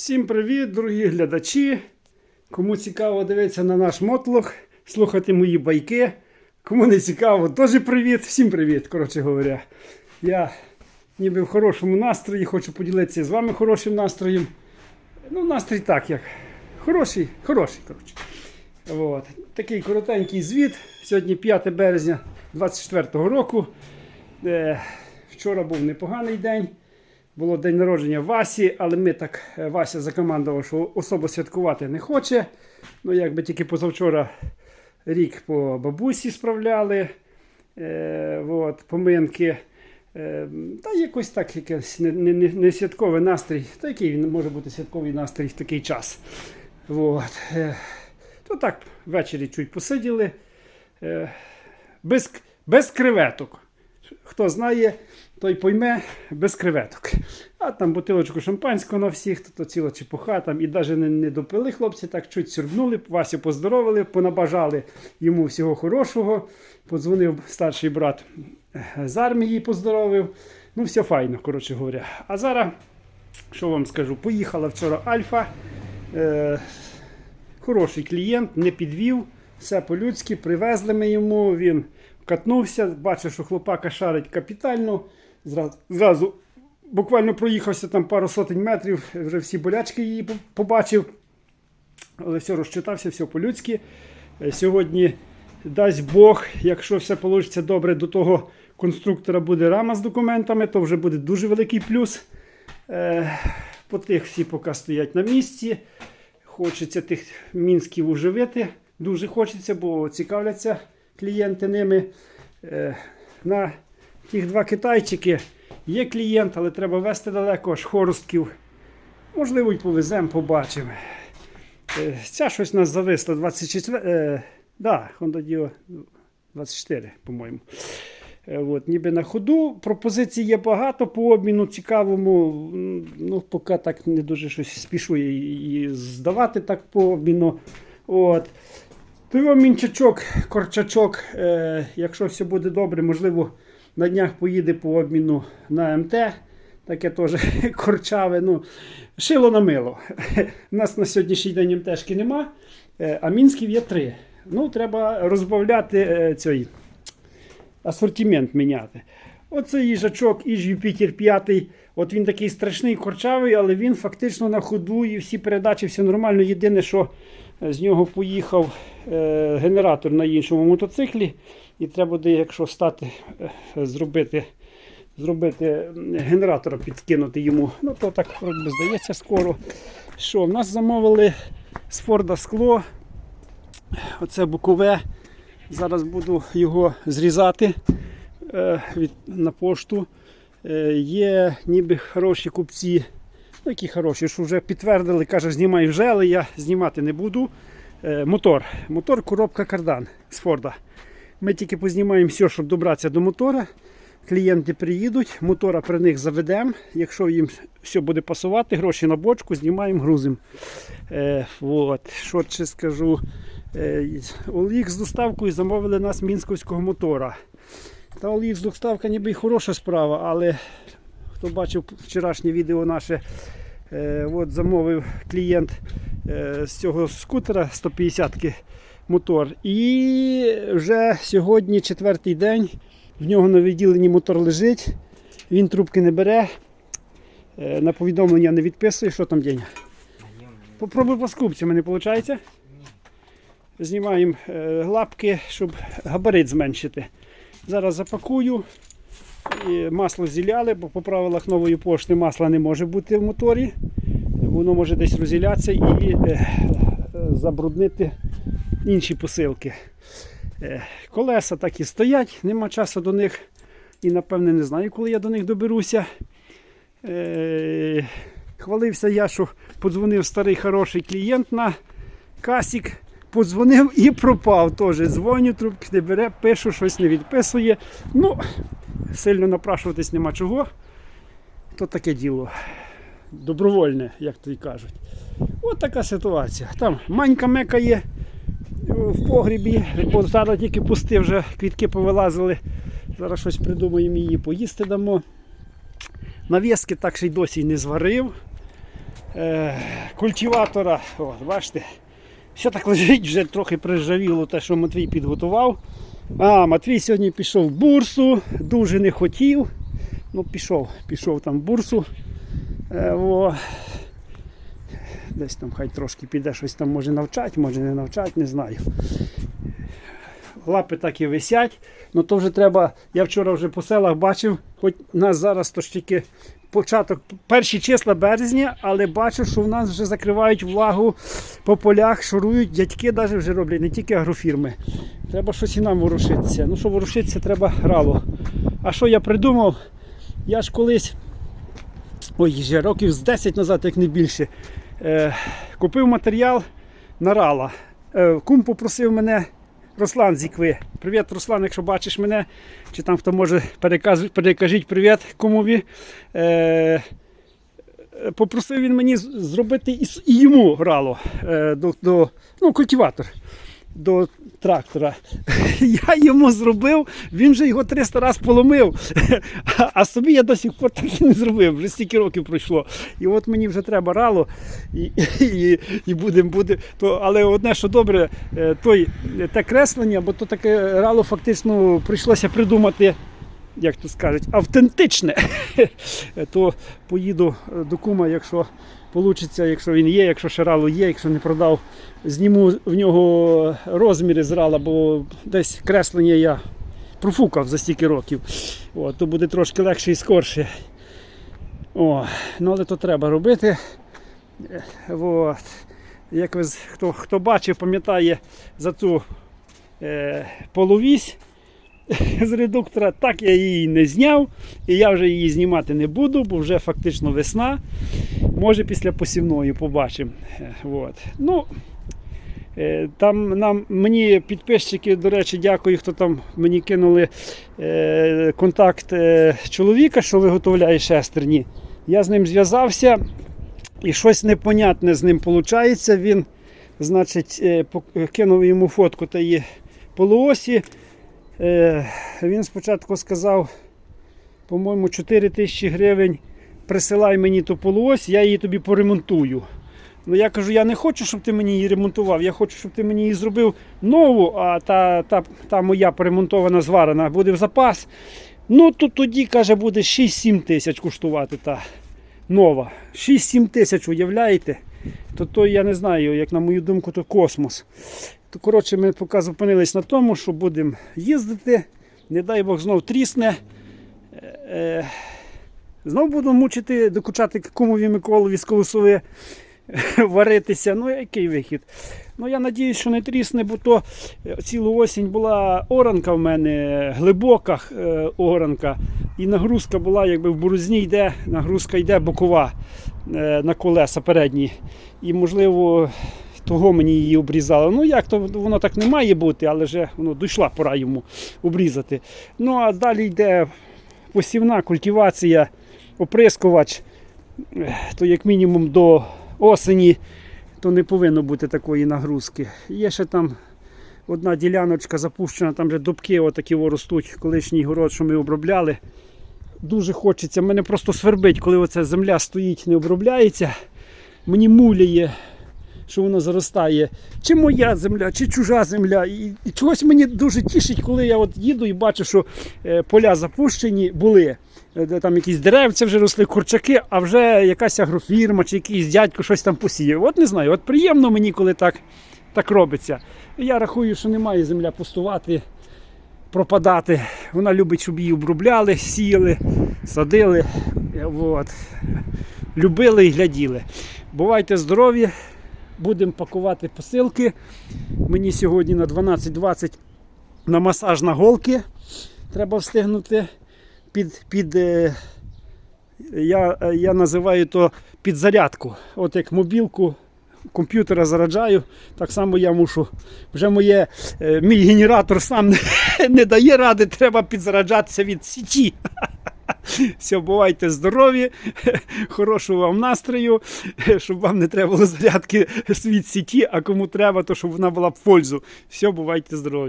Всім привіт, дорогі глядачі. Кому цікаво дивитися на наш мотлох, слухати мої байки. Кому не цікаво, теж привіт. Всім привіт, коротше говоря. Я ніби в хорошому настрої, хочу поділитися з вами хорошим настроєм. Ну, настрій так як. Хороший, хороший, коротше. От. Такий коротенький звіт. Сьогодні 5 березня 24 року. Е, вчора був непоганий день. Було день народження Васі, але ми так е, Вася закомандував, що особо святкувати не хоче. Ну, якби тільки позавчора рік по бабусі справляли. Е, от, поминки. Е, та якось так, якийсь не, не, не, святковий настрій. Та який він може бути святковий настрій в такий час. От. Е, то так, ввечері чуть посиділи. Е, без, без креветок. Хто знає, той пойме без креветок. А там бутилочку шампанського на всіх, то, ціла чепуха, там і навіть не, не допили хлопці, так чуть сюрбнули, Васю поздоровили, понабажали йому всього хорошого. Подзвонив старший брат е, з армії, поздоровив. Ну, все файно, коротше говоря. А зараз, що вам скажу, поїхала вчора Альфа. Е, хороший клієнт, не підвів, все по-людськи, привезли ми йому, він катнувся, бачив, що хлопака шарить капітально. Зразу, буквально проїхався там пару сотень метрів, вже всі болячки її побачив. Але все розчитався, все по-людськи. Е, Сьогодні, дасть Бог, якщо все вийде добре, до того конструктора буде рама з документами, то вже буде дуже великий плюс. Е, По тих всі поки стоять на місці. Хочеться тих мінськів уживити. Дуже хочеться, бо цікавляться клієнти ними. Е, На тих два китайчики є клієнт, але треба вести далеко аж хоростків. Можливо, й повеземо, побачимо. Е, Ця щось нас зависла 24. Е, да, Honda Dio 24, по-моєму. От, ніби на ходу. Пропозицій є багато по обміну цікавому. Ну, поки так не дуже щось спішу її здавати так по обміну. От. Той вам мінчачок, корчачок, е, якщо все буде добре, можливо, на днях поїде по обміну на МТ. Таке теж корчаве. Ну, шило на мило. У нас на сьогоднішній день МТшки нема, е, а мінськів є три. Ну, треба розбавляти е, цей асортимент міняти. Оце їжачок, іж Юпітер 5. От він такий страшний корчавий, але він фактично на ходу і всі передачі, все нормально. Єдине, що з нього поїхав е, генератор на іншому мотоциклі. І треба буде, якщо стати, е, зробити, зробити генератора, підкинути йому. Ну, то так вроде, здається скоро. Що, в нас замовили з Форда скло. Оце бокове. Зараз буду його зрізати е, від, на пошту. Є ніби хороші купці, ну які хороші, що вже підтвердили, каже, знімай вже, але я знімати не буду. Е, мотор. Мотор коробка кардан з Форда. Ми тільки познімаємо все, щоб добратися до мотора. Клієнти приїдуть, мотора при них заведемо. Якщо їм все буде пасувати, гроші на бочку, знімаємо, грузимо. Е, от. Що ще скажу? Е, Олік з доставкою замовили нас мінськовського мотора. Та Олік з доставка ніби й хороша справа, але хто бачив вчорашнє відео наше, е, от замовив клієнт е, з цього скутера 150-ки мотор. І вже сьогодні четвертий день. В нього на відділенні мотор лежить, він трубки не бере, е, на повідомлення не відписує. Що там день? Попробуй по скупці, мене виходить? Знімаємо е, лапки, щоб габарит зменшити. Зараз запакую. Масло зіляли, бо по правилах нової пошти масла не може бути в моторі. Воно може десь розділятися і е, забруднити інші посилки. Е, Колеса так і стоять, нема часу до них. І напевне не знаю, коли я до них доберуся. Е, Хвалився я, що подзвонив старий хороший клієнт на Касік. Подзвонив і пропав теж. Дзвоню, трубки не бере, пишу, щось не відписує. Ну, сильно напрашуватись нема чого. То таке діло. Добровольне, як то й кажуть. От така ситуація. Там манька мека є в погрібі, бо зараз тільки пусти, вже квітки повилазили. Зараз щось придумаємо її поїсти дамо. Навіски так ще й досі не зварив. е, культиватора. О, бачите, все так лежить, вже трохи прижавіло те, що Матвій підготував. А, Матвій сьогодні пішов в бурсу, дуже не хотів. Ну, пішов, пішов там в бурсу. Е, о. Десь там хай трошки піде, щось там може навчать, може не навчать, не знаю. Лапи так і висять. Ну то вже треба. Я вчора вже по селах бачив, хоч у нас зараз то ж тільки початок, перші числа березня, але бачу, що в нас вже закривають влагу по полях, шурують, дядьки навіть вже роблять, не тільки агрофірми. Треба щось і нам ворушитися. Ну, що ворушитися, треба рало. А що я придумав? Я ж колись, ой, вже років з 10 назад, як не більше, е, купив матеріал на рала. Е, кум попросив мене. Руслан з Ікви. Привіт, Руслан, якщо бачиш мене, чи там хто може переказ... перекажіть привіт кумові. Е... Попросив він мені зробити і йому грало е, до, до, ну, культиватор до трактора. Я йому зробив, він же його 300 разів поломив. А- собі я до сих пор так і не зробив. Вже стільки років пройшло. І от мені вже треба рало, і, і, і будемо буде. То, але одне, що добре, е, той, е, те креслення, бо то таке рало фактично прийшлося придумати. Як то скажуть, автентичне, то поїду е, до кума, якщо вийде, якщо він є, якщо ще є, якщо не продав, зніму в нього розміри з рала, бо десь креслення я профукав за стільки років. О, то буде трошки легше і скорше. О, ну але то треба робити. Е, От. Як ви, хто, хто бачив, пам'ятає за ту е, половісь з редуктора, так я її не зняв, і я вже її знімати не буду, бо вже фактично весна. Може після посівної побачимо. Е, От. Ну, е, там нам, мені підписчики, до речі, дякую, хто там мені кинули е, контакт е, чоловіка, що виготовляє шестерні. Я з ним зв'язався і щось непонятне з ним виходить. Він, значить, е, кинув йому фотку тієї полуосі. Е, Він спочатку сказав, по-моєму, 4 тисячі гривень присилай мені ту полуось, я її тобі поремонтую. Ну я кажу, я не хочу, щоб ти мені її ремонтував. Я хочу, щоб ти мені її зробив нову, а та, та, та моя поремонтована, зварена буде в запас. Ну то тоді, каже, буде 6-7 тисяч коштувати та нова. 6-7 тисяч, уявляєте? То, то я не знаю, як на мою думку, то космос. Коротше, ми поки зупинились на тому, що будемо їздити. Не дай Бог знов трісне. Е, е, знов буду мучити, докучати кумові Миколові з колосови варитися. Ну, який вихід? Ну, я надіюсь, що не трісне, бо то е, цілу осінь була оранка в мене, глибока оранка. І нагрузка була, якби в борозні йде, нагрузка йде бокова на колеса передні. І, можливо, того мені її обрізали. Ну як то воно так не має бути, але вже воно дійшла пора йому обрізати. Ну а далі йде посівна культивація, оприскувач, то як мінімум до осені, то не повинно бути такої нагрузки. Є ще там одна діляночка запущена, там вже дубки отакі ростуть, колишній город, що ми обробляли. Дуже хочеться, мене просто свербить, коли оця земля стоїть, не обробляється. Мені муляє, що воно заростає. Чи моя земля, чи чужа земля. І, і чогось мені дуже тішить, коли я от їду і бачу, що е, поля запущені були. Е, там якісь деревця вже росли, курчаки, а вже якась агрофірма чи якийсь дядько щось там посіяв. От не знаю, от приємно мені, коли так, так робиться. Я рахую, що не має земля пустувати, пропадати. Вона любить, щоб її обробляли, сіяли, садили. От. Любили і гляділи. Бувайте здорові! Будемо пакувати посилки. Мені сьогодні на 12.20 на масаж на голки треба встигнути під, під е, я, е, я називаю то під зарядку. От як мобілку комп'ютера заряджаю, так само я мушу. Вже моє, е, мій генератор сам не, не дає ради, треба підзаряджатися від сіті. Все, бувайте здорові, хорошого вам настрою, щоб вам не треба було зарядки світ сіті, а кому треба, то щоб вона була в пользу. Все, бувайте здорові.